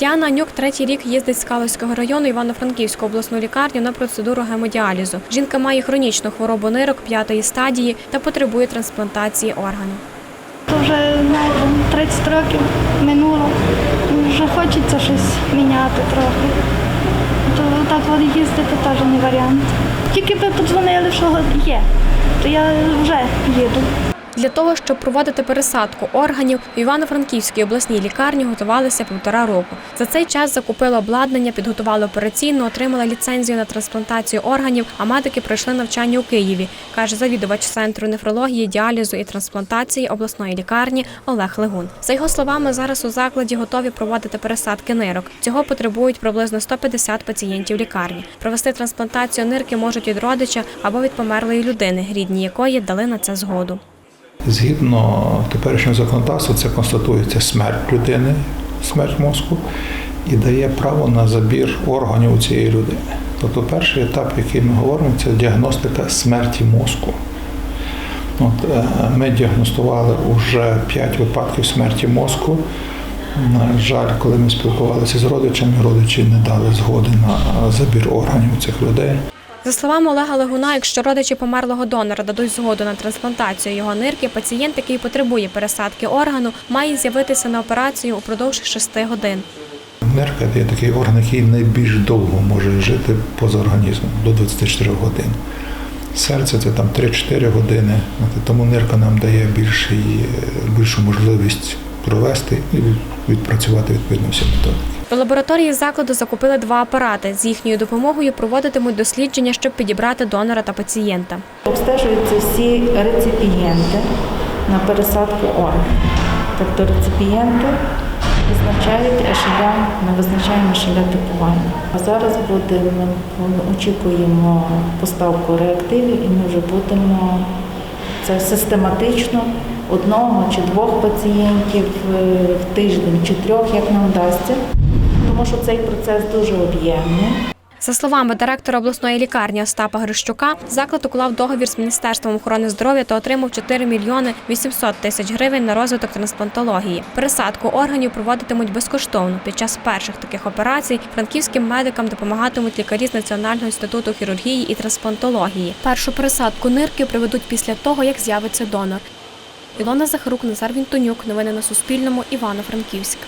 Тетяна Анюк третій рік їздить з Калузького району Івано-Франківську обласну лікарню на процедуру гемодіалізу. Жінка має хронічну хворобу нирок п'ятої стадії та потребує трансплантації органів. Вже знаєте, 30 років минуло. Вже хочеться щось міняти трохи. То так от їздити теж не варіант. Тільки би подзвонили, що є, то я вже їду. Для того, щоб проводити пересадку органів, в Івано-Франківській обласній лікарні готувалися півтора року. За цей час закупили обладнання, підготували операційну, отримали ліцензію на трансплантацію органів, а медики пройшли навчання у Києві, каже завідувач центру нефрології, діалізу і трансплантації обласної лікарні Олег Легун. За його словами, зараз у закладі готові проводити пересадки нирок. Цього потребують приблизно 150 пацієнтів лікарні. Провести трансплантацію нирки можуть від родича або від померлої людини, рідні якої дали на це згоду. Згідно теперішнього законодавства, це констатується смерть людини, смерть мозку, і дає право на забір органів у цієї людини. Тобто перший етап, який ми говоримо, це діагностика смерті мозку. От, е, ми діагностували вже 5 випадків смерті мозку. На жаль, коли ми спілкувалися з родичами, родичі не дали згоди на забір органів цих людей. За словами Олега Легуна, якщо родичі померлого донора дадуть згоду на трансплантацію його нирки, пацієнт, який потребує пересадки органу, має з'явитися на операцію упродовж 6 годин. Нирка є такий орган, який найбільш довго може жити поза організмом до 24 годин. Серце це там 3-4 години, тому нирка нам дає більшу можливість провести і відпрацювати відповідно всі методики. До лабораторії закладу закупили два апарати. З їхньою допомогою проводитимуть дослідження, щоб підібрати донора та пацієнта. Обстежуються всі реципієнти на пересадку органів. Тобто реципієнти визначають ешеля, ми визначаємо ешеля типування. А зараз буде, ми очікуємо поставку реактивів і ми вже будемо це систематично одного чи двох пацієнтів е, в тиждень чи трьох, як нам вдасться, тому що цей процес дуже об'ємний. За словами директора обласної лікарні Остапа Грищука, заклад уклав договір з Міністерством охорони здоров'я та отримав 4 мільйони 800 тисяч гривень на розвиток трансплантології. Пересадку органів проводитимуть безкоштовно. Під час перших таких операцій франківським медикам допомагатимуть лікарі з Національного інституту хірургії і трансплантології. Першу пересадку нирки проведуть після того, як з'явиться донор. Ілона Захарук, Назар Вінтонюк. Новини на Суспільному. Івано-Франківськ.